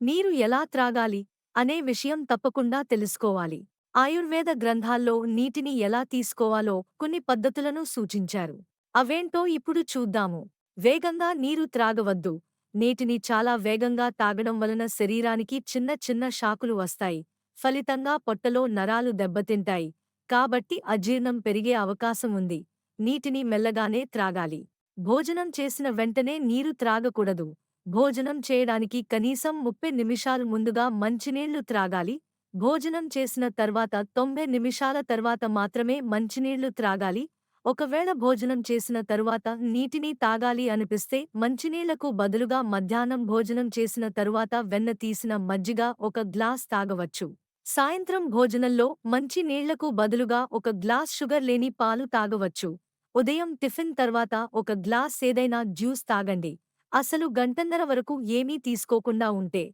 నీరు ఎలా త్రాగాలి అనే విషయం తప్పకుండా తెలుసుకోవాలి. ఆయుర్వేద గ్రంథాల్లో నీటిని ఎలా తీసుకోవాలో కొన్ని పద్ధతులను సూచించారు. అవేంటో ఇప్పుడు చూద్దాము. వేగంగా నీరు త్రాగవద్దు. నీటిని చాలా వేగంగా తాగడం వలన శరీరానికి చిన్న చిన్న షాకులు వస్తాయి. ఫలితంగా పొట్టలో నరాలు దెబ్బతింటాయి. కాబట్టి అజీర్ణం పెరిగే అవకాశం ఉంది. నీటిని మెల్లగానే త్రాగాలి. భోజనం చేసిన వెంటనే నీరు త్రాగకూడదు. భోజనం చేయడానికి కనీసం ముప్పై నిమిషాలు ముందుగా మంచినీళ్ళు త్రాగాలి. భోజనం చేసిన తర్వాత తొంభై నిమిషాల తర్వాత మాత్రమే మంచినీళ్ళు త్రాగాలి. ఒకవేళ భోజనం చేసిన తరువాత నీటిని తాగాలి అనిపిస్తే మంచినీళ్ళకు బదులుగా మధ్యాహ్నం భోజనం చేసిన తరువాత వెన్న తీసిన మజ్జిగ ఒక గ్లాస్ తాగవచ్చు. సాయంత్రం భోజనంలో మంచి నీళ్ళకు బదులుగా ఒక గ్లాస్ షుగర్ లేని పాలు తాగవచ్చు. ఉదయం టిఫిన్ తర్వాత ఒక గ్లాస్ ఏదైనా జ్యూస్ తాగండి. అసలు గంటన్నర వరకు ఏమీ తీసుకోకుండా ఉంటే.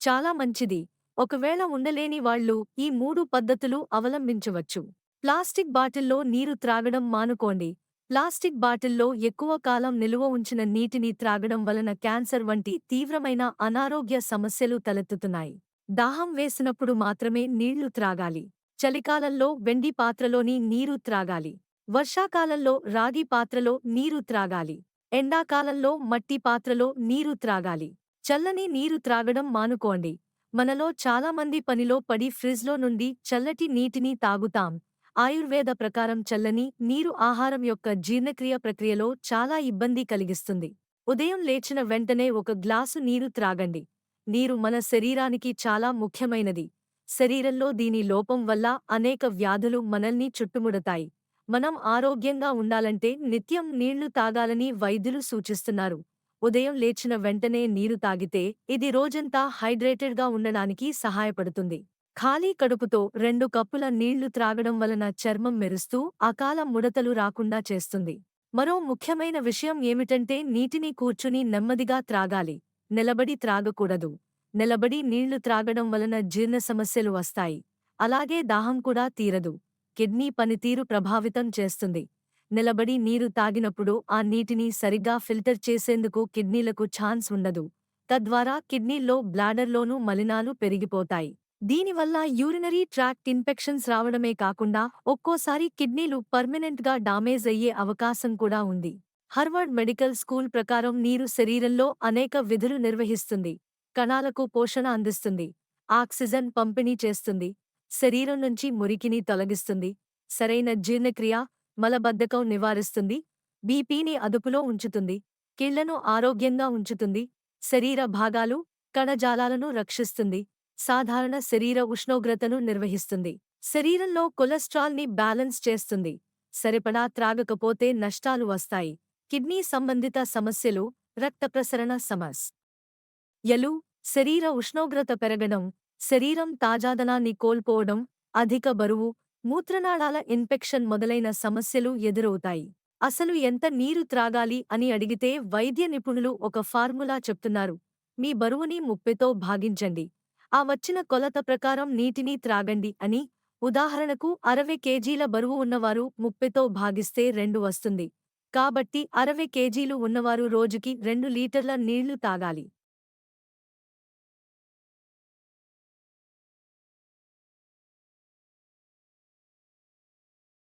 చాలా మంచిది. ఒకవేళ ఉండలేని వాళ్ళు ఈ మూడు పద్ధతులు అవలంబించవచ్చు. ప్లాస్టిక్ బాటిల్లో నీరు త్రాగడం మానుకోండి. ప్లాస్టిక్ బాటిల్లో ఎక్కువ కాలం నిలువ ఉంచిన నీటిని త్రాగడం వలన క్యాన్సర్ వంటి తీవ్రమైన అనారోగ్య సమస్యలు తలెత్తుతున్నాయి. దాహం వేసినప్పుడు మాత్రమే నీళ్ళు త్రాగాలి. చలికాలంలో వెండి పాత్రలోని నీరు త్రాగాలి. వర్షాకాలంలో రాగి పాత్రలో నీరు త్రాగాలి. ఎండాకాలంలో మట్టి పాత్రలో నీరు త్రాగాలి. చల్లని నీరు త్రాగడం మానుకోండి. మనలో చాలామంది పనిలో పడి ఫ్రిజ్లో నుండి చల్లటి నీటిని తాగుతాం. ఆయుర్వేద ప్రకారం చల్లని నీరు ఆహారం యొక్క జీర్ణక్రియ ప్రక్రియలో చాలా ఇబ్బంది కలిగిస్తుంది. ఉదయం లేచిన వెంటనే ఒక గ్లాసు నీరు త్రాగండి. నీరు మన శరీరానికి చాలా ముఖ్యమైనది. శరీరంలో దీని లోపం వల్ల అనేక వ్యాధులు మనల్ని చుట్టుముడతాయి. మనం ఆరోగ్యంగా ఉండాలంటే నిత్యం నీళ్ళు తాగాలని వైద్యులు సూచిస్తున్నారు. ఉదయం లేచిన వెంటనే నీరు తాగితే ఇది రోజంతా హైడ్రేటెడ్గా ఉండడానికి సహాయపడుతుంది. ఖాళీ కడుపుతో రెండు కప్పుల నీళ్ళు త్రాగడం వలన చర్మం మెరుస్తూ అకాల ముడతలు రాకుండా చేస్తుంది. మరో ముఖ్యమైన విషయం ఏమిటంటే నీటిని కూర్చుని నెమ్మదిగా త్రాగాలి. నిలబడి త్రాగకూడదు. నిలబడి నీళ్ళు త్రాగడం వలన జీర్ణ సమస్యలు వస్తాయి. అలాగే దాహం కూడా తీరదు. కిడ్నీ పనితీరు ప్రభావితం చేస్తుంది. నిలబడి నీరు తాగినప్పుడు ఆ నీటిని సరిగ్గా ఫిల్టర్ చేసేందుకు కిడ్నీలకు ఛాన్స్ ఉండదు. తద్వారా కిడ్నీల్లో బ్లాడర్లోనూ మలినాలు పెరిగిపోతాయి. దీనివల్ల యూరినరీ ట్రాక్ట్ ఇన్ఫెక్షన్స్ రావడమే కాకుండా ఒక్కోసారి కిడ్నీలు పర్మనెంట్గా డామేజ్ అయ్యే అవకాశం కూడా ఉంది. హర్వర్డ్ మెడికల్ స్కూల్ ప్రకారం నీరు శరీరంలో అనేక విధులు నిర్వహిస్తుంది. కణాలకు పోషణ అందిస్తుంది. ఆక్సిజన్ పంపిణీ చేస్తుంది. శరీరం నుంచి మురికిని తొలగిస్తుంది. సరైన జీర్ణక్రియ మలబద్ధకం నివారిస్తుంది. బీపీని అదుపులో ఉంచుతుంది. కీళ్ళను ఆరోగ్యంగా ఉంచుతుంది. శరీర భాగాలు కణజాలాలను రక్షిస్తుంది. సాధారణ శరీర ఉష్ణోగ్రతను నిర్వహిస్తుంది. శరీరంలో కొలెస్ట్రాల్ని బ్యాలెన్స్ చేస్తుంది. సరిపడా త్రాగకపోతే నష్టాలు వస్తాయి. కిడ్నీ సంబంధిత సమస్యలు రక్త ప్రసరణ సమస్. యలు శరీర ఉష్ణోగ్రత పెరగడం శరీరం తాజాదనాన్ని కోల్పోవడం అధిక బరువు మూత్రనాళాల ఇన్ఫెక్షన్ మొదలైన సమస్యలు ఎదురవుతాయి. అసలు ఎంత నీరు త్రాగాలి అని అడిగితే వైద్య నిపుణులు ఒక ఫార్ములా చెప్తున్నారు. మీ బరువుని ముప్పెతో భాగించండి. ఆ వచ్చిన కొలత ప్రకారం నీటిని త్రాగండి అని ఉదాహరణకు అరవై కేజీల బరువు ఉన్నవారు ముప్పెతో భాగిస్తే రెండు వస్తుంది. కాబట్టి అరవై కేజీలు ఉన్నవారు రోజుకి రెండు లీటర్ల నీళ్ళు తాగాలి.